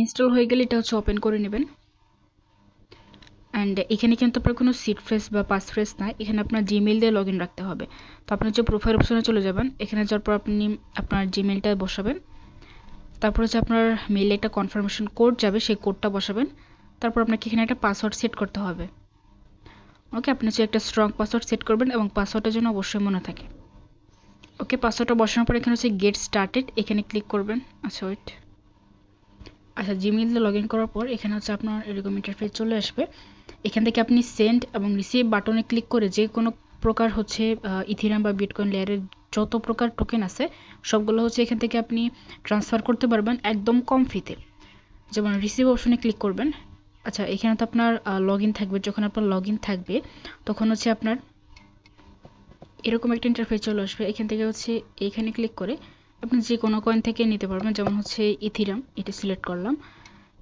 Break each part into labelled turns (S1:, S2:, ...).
S1: Install হয়ে গেলে এটা হচ্ছে ওপেন করে নেবেন। অ্যান্ড এখানে কিন্তু আপনার কোনো সিট ফ্রেস বা পাস ফ্রেস নাই। এখানে আপনার জিমেল দিয়ে লগ রাখতে হবে। তো আপনি হচ্ছে প্রোফাইল অপশনে চলে যাবেন, এখানে যাওয়ার পর আপনি আপনার জিমেলটা বসাবেন। তারপর হচ্ছে আপনার মেইলে একটা কনফার্মেশন কোড যাবে, সেই কোডটা বসাবেন। তারপর আপনাকে এখানে একটা পাসওয়ার্ড সেট করতে হবে। ওকে আপনি হচ্ছে একটা স্ট্রং পাসওয়ার্ড সেট করবেন এবং পাসওয়ার্ডের জন্য অবশ্যই মনে থাকে। ওকে পাসওয়ার্ডটা বসানোর পর এখানে হচ্ছে গেট স্টার্টেড এখানে ক্লিক করবেন। আচ্ছা ওয়েট আচ্ছা দিয়ে লগ ইন করার পর এখানে হচ্ছে আপনার এরকম ইন্টারফেস চলে আসবে। এখান থেকে আপনি সেন্ড এবং রিসিভ বাটনে ক্লিক করে যে কোনো প্রকার হচ্ছে ইথিরাম বা বিটকয়েন লেয়ারের যত প্রকার টোকেন আছে, সবগুলো হচ্ছে এখান থেকে আপনি ট্রান্সফার করতে পারবেন একদম কম ফিতে যেমন রিসিভ অপশনে ক্লিক করবেন। আচ্ছা এখানে তো আপনার লগ থাকবে। যখন আপনার লগ থাকবে, তখন হচ্ছে আপনার এরকম একটা ইন্টারফেস চলে আসবে। এখান থেকে হচ্ছে এইখানে ক্লিক করে আপনি যে কোনো কয়েন থেকে নিতে পারবেন, যেমন হচ্ছে ইথিরাম এটা সিলেক্ট করলাম।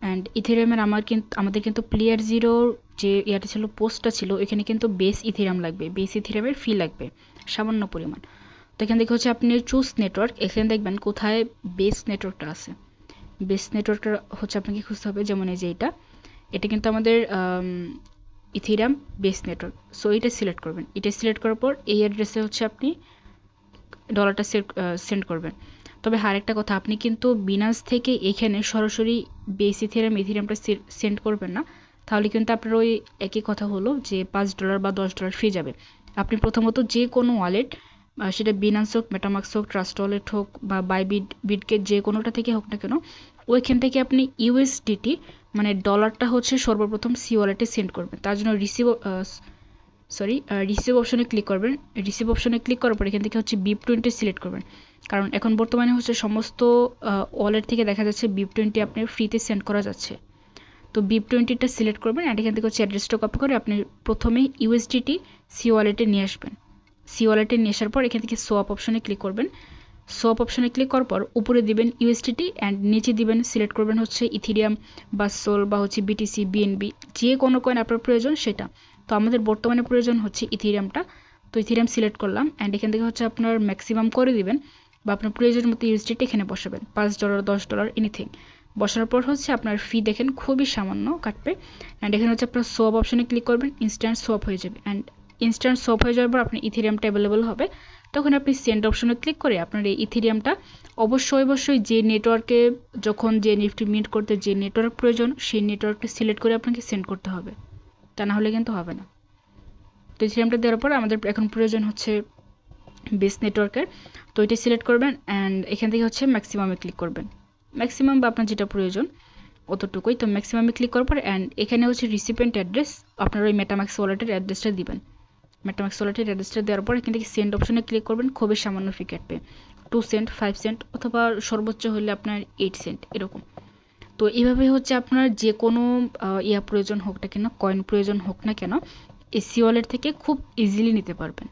S1: অ্যান্ড ইথেরিয়ামের আমার কিন্তু আমাদের কিন্তু প্লেয়ার জিরোর যে ইয়াটা ছিল পোস্টটা ছিল এখানে কিন্তু বেস ইথেরিয়াম লাগবে। বেস ইথেরিয়ামের ফি লাগবে, সামান্য পরিমাণ। তো এখান থেকে হচ্ছে আপনি চুজ নেটওয়ার্ক এখানে দেখবেন কোথায় বেস নেটওয়ার্কটা আছে। বেস নেটওয়ার্কটা হচ্ছে আপনাকে খুঁজতে হবে, যেমন এই যে এটা। এটা কিন্তু আমাদের ইথিরাম বেস নেটওয়ার্ক সো এটা সিলেক্ট করবেন। এটা সিলেক্ট করার পর, এই অ্যাড্রেসে হচ্ছে আপনি ডলারটা সেন্ড করবেন। তবে আরেকটা কথা, আপনি কিন্তু বিনান্স থেকে এখানে সরাসরি বেস ইথেরিয়াম ইথেরিয়ামটা সেন্ড করবেন না। তাহলে কিন্তু আপনার ওই একই কথা হলো যে পাঁচ ডলার বা দশ ডলার ফি যাবে। আপনি প্রথমত যে কোনো ওয়ালেট সেটা বিনান্স হোক মেটামাক্স হোক ট্রাস্ট ওয়ালেট হোক বা বাই বিট বিটকে যে কোনোটা থেকে হোক না কেন, ওইখান থেকে আপনি ইউএসডিটি মানে ডলারটা হচ্ছে সর্বপ্রথম সি ওয়ালেটে সেন্ড করবেন। তার জন্য রিসিভ সরি রিসিভ অপশনে ক্লিক করবেন। রিসিভ অপশনে ক্লিক করার পর এখান থেকে হচ্ছে বিপ টোয়েন্টি সিলেক্ট করবেন। কারণ এখন বর্তমানে হচ্ছে সমস্ত ওয়ালেট থেকে দেখা যাচ্ছে বিপ টোয়েন্টি আপনি ফ্রিতে সেন্ড করা যাচ্ছে। তো বিপ টোয়েন্টিটা সিলেক্ট করবেন অ্যান্ড এখান থেকে হচ্ছে অ্যাড্রেসটা কপি করে আপনি প্রথমে ইউএসডিটি সি ওয়ালেটে নিয়ে আসবেন। সি ওয়ালেটে নিয়ে আসার পর এখান থেকে সোয়াপ অপশনে ক্লিক করবেন। সোয়াপ অপশনে ক্লিক করার পর উপরে দিবেন ইউএসডিটি অ্যান্ড নিচে দিবেন সিলেক্ট করবেন হচ্ছে ইথিরিয়াম বা সোল বা হচ্ছে বিটিসি, বিএনবি, যে কোনো কয়েন আপনার প্রয়োজন সেটা। তো আমাদের বর্তমানে প্রয়োজন হচ্ছে ইথিরিয়ামটা। তো ইথিরিয়াম সিলেক্ট করলাম অ্যান্ড এখান থেকে হচ্ছে আপনার ম্যাক্সিমাম করে দিবেন বা আপনার প্রয়োজন মতো ইউএসডিটি এখানে বসাবেন, পাঁচ ডলার দশ ডলার এনিথিং বসানোর পর হচ্ছে আপনার ফি দেখেন খুবই সামান্য কাটবে। অ্যান্ড এখানে হচ্ছে আপনার সোয়াপ অপশনে ক্লিক করবেন ইনস্ট্যান্ট সোয়াপ হয়ে যাবে। অ্যান্ড ইনস্ট্যান্ট সোয়াপ হয়ে যাওয়ার পর আপনার ইথেরিয়ামটা অ্যাভেলেবল হবে। তখন আপনি সেন্ড অপশনে ক্লিক করে আপনার এই ইথেরিয়ামটা অবশ্যই অবশ্যই যে নেটওয়ার্কে যখন যে নিফটি মিট করতে যে নেটওয়ার্ক প্রয়োজন, সেই নেটওয়ার্কটা সিলেক্ট করে আপনাকে সেন্ড করতে হবে। তা না হলে কিন্তু হবে না। তো ইথেরিয়ামটা দেওয়ার পর আমাদের এখন প্রয়োজন হচ্ছে বেস নেটওয়ার্কের তো এটা সিলেক্ট করবেন অ্যান্ড এখান থেকে হচ্ছে ম্যাক্সিমামে ক্লিক করবেন। ম্যাক্সিমাম বা আপনার যেটা প্রয়োজন অতটুকুই। তো ম্যাক্সিমামে ক্লিক করার পর অ্যান্ড এখানে হচ্ছে রিসিপেন্ট অ্যাড্রেস আপনার ওই মেটাম্যাক্স ওয়ালেটের অ্যাড্রেসটা দিবেন। মেটাম্যাক্স ওয়ালেটের অ্যাড্রেসটা দেওয়ার পর এখান থেকে সেন্ড অপশনে ক্লিক করবেন খুবই সামান্য ফি কাটবে টু সেন্ট ফাইভ সেন্ট অথবা সর্বোচ্চ হলে আপনার এইট সেন্ট এরকম। তো এইভাবে হচ্ছে আপনার যে কোনো ইয়া প্রয়োজন হোক না কেন কয়েন প্রয়োজন হোক না কেন এসি ওয়ালেট থেকে খুব ইজিলি নিতে পারবেন।